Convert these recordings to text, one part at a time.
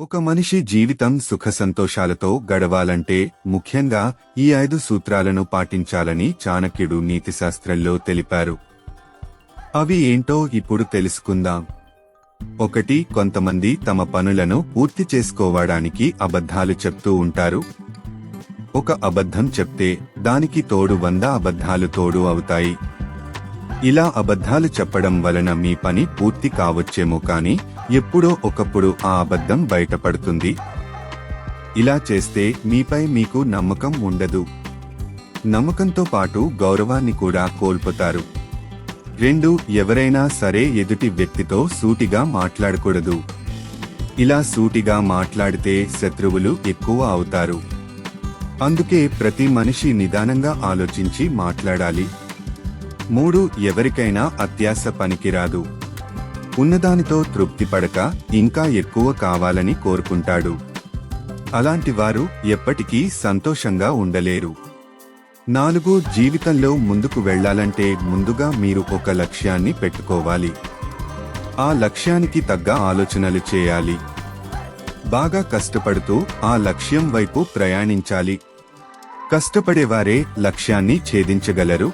ఒక మనిషి జీవితం సుఖ సంతోషాలతో గడవాలంటే ముఖ్యంగా ఈ ఐదు సూత్రాలను పాటించాలని చాణక్యుడు నీతిశాస్త్రంలో తెలిపారు. అవి ఏంటో ఇప్పుడు తెలుసుకుందాం. ఒకటి కొంతమంది తమ పనులను పూర్తి చేసుకోవడానికి అబద్ధాలు చెప్తూ ఉంటారు. ఒక అబద్ధం చెప్తే దానికి తోడు వంద అబద్ధాలు తోడు అవుతాయి. ఇలా అబద్ధాలు చెప్పడం వలన మీ పని పూర్తి కావచ్చేమో కానీ ఎప్పుడో ఒకప్పుడు ఆ అబద్ధం బయటపడుతుంది. ఇలా చేస్తే మీపై మీకు నమ్మకం ఉండదు. నమ్మకంతో పాటు గౌరవాన్ని కూడా కోల్పోతారు. రెండు ఎవరైనా సరే ఎదుటి వ్యక్తితో సూటిగా మాట్లాడకూడదు. ఇలా సూటిగా మాట్లాడితే శత్రువులు ఎక్కువ అవుతారు. అందుకే ప్రతి మనిషి నిదానంగా ఆలోచించి మాట్లాడాలి. మూడు ఎవరికైనా అత్యాశ పనికిరాదు. ఉన్నదానితో తృప్తి పడక ఇంకా ఎక్కువ కావాలని కోరుకుంటాడు. అలాంటి వారు ఎప్పటికీ సంతోషంగా ఉండలేరు. నాలుగు జీవితంలో ముందుకు వెళ్ళాలంటే ముందుగా మీరు ఒక లక్ష్యాన్ని పెట్టుకోవాలి. ఆ లక్ష్యానికి తగ్గ ఆలోచనలు చేయాలి. బాగా కష్టపడుతూ ఆ లక్ష్యం వైపు ప్రయాణించాలి. కష్టపడేవారే లక్ష్యాన్ని ఛేదించగలరు.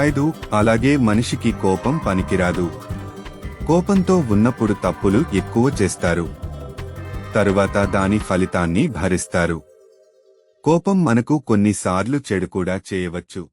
ఐదు అలాగే మనిషికి కోపం పనికిరాదు. కోపంతో ఉన్నప్పుడు తప్పులు ఎక్కువ చేస్తారు. తరువాత దాని ఫలితాన్ని భరిస్తారు. కోపం మనకు కొన్నిసార్లు చెడు కూడా చేయవచ్చు.